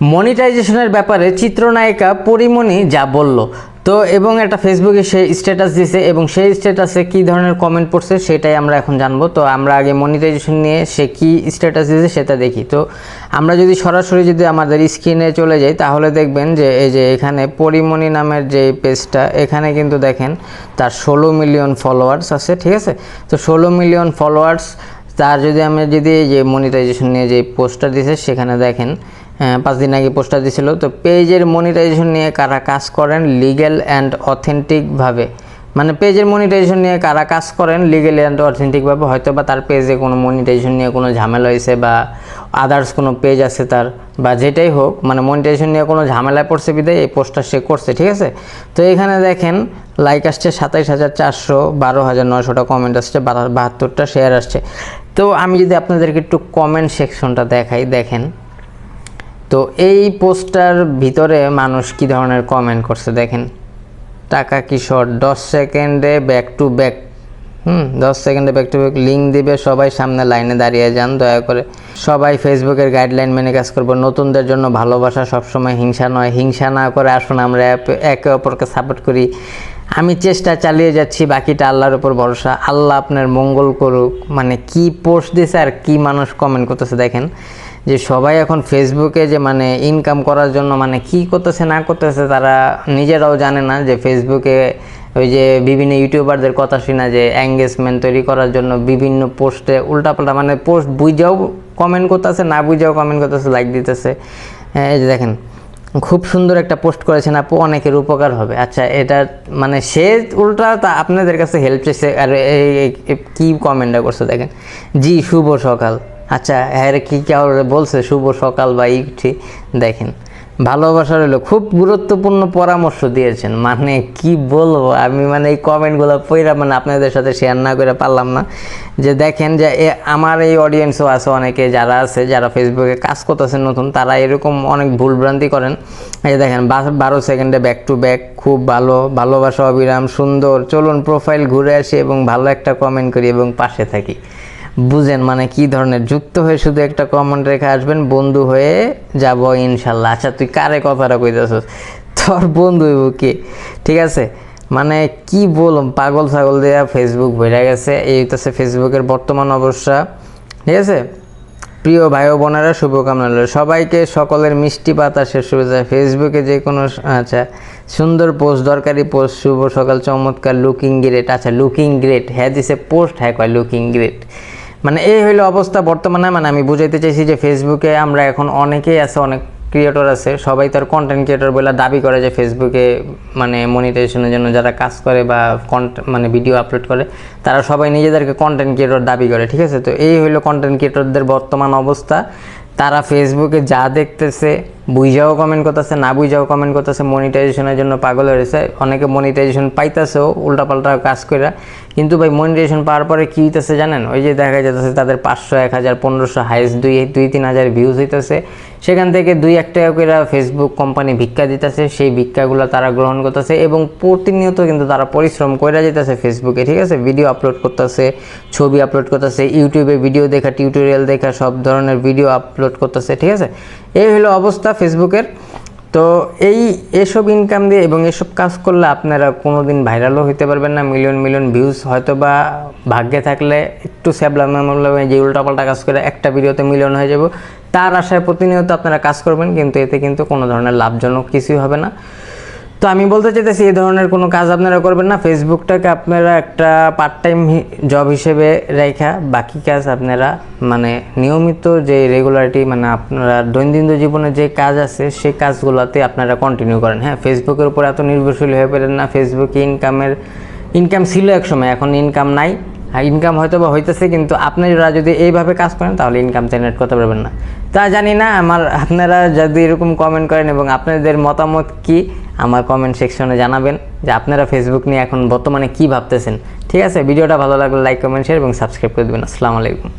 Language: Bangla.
মনিটাইজেশনের ব্যাপারে চিত্রনায়িকা পরিমণি যা বলল। তো এবং একটা ফেসবুকে সে স্ট্যাটাস দিছে এবং সেই স্ট্যাটাসে কী ধরনের কমেন্ট পড়ছে সেটাই আমরা এখন জানব। তো আমরা আগে মনিটাইজেশন নিয়ে সে কী স্ট্যাটাস দিয়েছে সেটা দেখি। তো আমরা যদি সরাসরি যদি আমাদের স্ক্রিনে চলে যাই, তাহলে দেখবেন যে এই যে এখানে পরিমণি নামের যে পেজটা এখানে কিন্তু দেখেন তার ষোলো মিলিয়ন ফলোয়ার্স আছে, ঠিক আছে? তো ষোলো মিলিয়ন ফলোয়ার্স তার যদি আমি যদি এই যে মনিটাইজেশন নিয়ে যে পোস্টটা দিছে, সেখানে দেখেন পাঁচ দিন আগে পোস্টটা দিছিল তো পেজের মনিটাইজেশন নিয়ে কারা কাজ করেন? লিগ্যাল অ্যান্ড অথেন্টিকভাবে মানে পেজের মনিটাইজেশন নিয়ে কারা কাজ করেন? লিগেল অ্যান্ড অথেন্টিকভাবে হয়তো বা তার পেজে কোনো মনিটাইজেশন নিয়ে কোনো ঝামেলা হয়েছে বা আদার্স কোনো পেজ আছে তার বা যেটাই হোক মানে মনিটাইজেশন নিয়ে কোনো ঝামেলায় পড়ছে বিদায়, এই পোস্টটা সে করছে, ঠিক আছে? তো এখানে দেখেন লাইক আসছে সাতাইশ হাজার চারশো বারো হাজার নয়শোটা কমেন্ট আসছে বাহাত্তরটা শেয়ার আসছে। তো আমি যদি আপনাদেরকে একটু কমেন্ট সেকশনটা দেখাই, দেখেন। তো এই পোস্টার ভিতরে মানুষ কি ধরনের কমেন্ট করছে দেখেন। টাকা কিশোর দশ সেকেন্ডে ব্যাক টু ব্যাক হুম, দশ সেকেন্ডে ব্যাক টু ব্যাক লিঙ্ক দিবে, সবাই সামনে লাইনে দাঁড়িয়ে যান, দয়া করে। সবাই ফেসবুকের গাইডলাইন মেনে কাজ করব। নতুনদের জন্য ভালোবাসা সবসময় হিংসা নয়। হিংসা না করে আসুন, আমরা একে অপরকে সাপোর্ট করি। আমি চেষ্টা চালিয়ে যাচ্ছি, বাকিটা আল্লাহর উপর ভরসা। আল্লাহ আপনার মঙ্গল করুক। মানে কি পোস্ট দিছে আর কি মানুষ কমেন্ট করতেছে দেখেন। যে সবাই এখন ফেসবুকে যে মানে ইনকাম করার জন্য মানে কি করতেছে, না করতেছে, তারা নিজেরাও জানে না যে ফেসবুকে ওই যে বিভিন্ন ইউটিউবারদের কথা শোনা যে এঙ্গেজমেন্ট তৈরি করার জন্য বিভিন্ন পোস্টে উল্টাপাল্টা মানে পোস্ট বুঝাও কমেন্ট করতেছে, না বুঝাও কমেন্ট করতেছে লাইক দিতেছে। এই যে দেখেন, খুব সুন্দর একটা পোস্ট করেছেন আপু, অনেকের উপকার হবে। আচ্ছা এটা মানে সে উল্টা তা আপনাদের কাছে হেল্প চাইছে, আর এই কী কমেন্টটা করছে দেখেন। জি, শুভ সকাল। আচ্ছা হ্যাঁ কি বলছে? শুভ সকাল বা ইউটি দেখেন, ভালোবাসা রইল। খুব গুরুত্বপূর্ণ পরামর্শ দিয়েছেন। মানে কি বলব? আমি মানে এই কমেন্টগুলো পড়া মানে আপনাদের সাথে শেয়ার না করে পারলাম না। যে দেখেন যে আমার এই অডিয়েন্সও আছে অনেকে যারা আছে, যারা ফেসবুকে কাজ করতেছেন নতুন, তারা এরকম অনেক ভুলভ্রান্তি করেন। এই দেখেন বারো সেকেন্ডে ব্যাক টু ব্যাক খুব ভালো, ভালোবাসা, অবিরাম, সুন্দর, চলুন প্রোফাইল ঘুরে আসি এবং ভালো একটা কমেন্ট করি এবং পাশে থাকি। বুঝেন মানে কি ধরনের? যুক্ত হয়ে শুধু একটা কমেন্ট রেখে আসবেন, বন্ধু হয়ে যাব ইনশাল্লাহ। আচ্ছা তুই কারে কথাটা কইতেছস? তোর বন্ধু হইব কে? ঠিক আছে? মানে কি বলম, পাগল ছাগল দেয়া ফেসবুক ভরে গেছে, এই হইতেছে ফেসবুকের বর্তমান অবস্থা। ঠিক আছে? প্রিয় ভাই বোনেরা, শুভকামনা রইল। সবাইকে সকলের মিষ্টি বাতাসের শুভেচ্ছা। ফেসবুকে যে কোনো আচ্ছা সুন্দর পোস্ট দরকারি পোস্ট শুভ সকাল, চমৎকার লুকিং গ্রেট আচ্ছা লুকিং গ্রেট হ্যাঁ দিছে পোস্ট হ্যাঁ কয় লুকিং গ্রেট মানে এই হইল অবস্থা বর্তমানে মানে আমি বুঝাইতে চাইছি যে ফেসবুকে আমরা এখন অনেকেই আছে, অনেক ক্রিয়েটর আছে, সবাই তার কন্টেন্ট ক্রিয়েটর বলে দাবি করে যে ফেসবুকে মানে মনিটাইজেশনের জন্য যারা কাজ করে বা মানে ভিডিও আপলোড করে, তারা সবাই নিজেদেরকে কন্টেন্ট ক্রিয়েটর দাবি করে, ঠিক আছে? তো এই হইল কন্টেন্ট ক্রিয়েটরদের বর্তমান অবস্থা। তারা ফেসবুকে যা দেখতেছে বুঝাও কমেন্ট করতেছে, না বুঝাও কমেন্ট করতেছে মনিটাইজেশনের জন্য পাগল হয়েছে অনেকে মনিটাইজেশন পাইতেছেও, উল্টাপাল্টা কাজ করে কিন্তু ভাই মনিটাইজেশন পাওয়ার পরে কী হইতেছে জানেন? ওই যে দেখা যাচ্ছে তাদের পাঁচশো, এক হাজার, পনেরোশো হাইস্ট দুই দুই, তিন হাজার ভিউজ হইতেছে। সেখান থেকে দুই, এক টাকা করে ফেসবুক কোম্পানি ভিক্ষা দিতেছে। সেই ভিক্ষাগুলো তারা গ্রহণ করতেছে এবং প্রতিনিয়ত কিন্তু তারা পরিশ্রম করে যেতেছে ফেসবুকে ঠিক আছে? ভিডিও আপলোড করতেছে, ছবি আপলোড করতেছে ইউটিউবে ভিডিও দেখা টিউটোরিয়াল দেখা, সব ধরনের ভিডিও আপলোড করতেছে, ঠিক আছে? এই হলো অবস্থা ফেসবুকের। তো এই এসব ইনকাম দিয়ে এবং এসব কাজ করলে আপনারা কোনো দিন ভাইরালও হইতে পারবেন না মিলিয়ন মিলিয়ন ভিউজ হয়তো বা ভাগ্যে থাকলে একটু স্যাবলাম যে উল্টাপাল্টা কাজ করে একটা ভিডিওতে মিলিয়ন হয়ে যাব। তার আশায় প্রতিনিয়ত আপনারা কাজ করবেন, কিন্তু এতে কিন্তু কোনো ধরনের লাভজনক কিছুই হবে না। তো আমি বলতে চাইতেছি, এই ধরনের কোনো কাজ আপনারা করবেন না। ফেসবুকটাকে আপনারা একটা পার্ট টাইম জব হিসেবে রেখা। বাকি কাজ আপনারা মানে নিয়মিত যে রেগুলারিটি মানে আপনারা দৈনন্দিন জীবনে যে কাজ আছে সেই কাজগুলোতে আপনারা কন্টিনিউ করেন। হ্যাঁ ফেসবুকের উপর এত নির্ভরশীল হয়ে পড়েন না। ফেসবুকে ইনকামের ইনকাম ছিল এক সময়, এখন ইনকাম নাই। হ্যাঁ ইনকাম হয়তো বা হইতেছে, কিন্তু আপনারা যদি এইভাবে কাজ করেন, তাহলে ইনকাম জেনারেট করতে পারবেন না। তা জানি না, আমার, আপনারা যদি এরকম কমেন্ট করেন এবং আপনাদের মতামত কি? আমার কমেন্ট সেকশনে জানাবেন যে আপনারা ফেসবুক নিয়ে এখন বর্তমানে কি ভাবতেছেন। ঠিক আছে? ভিডিওটা ভালো লাগলে লাইক কমেন্ট শেয়ার এবং সাবস্ক্রাইব করে দেবেন। আসসালামু আলাইকুম।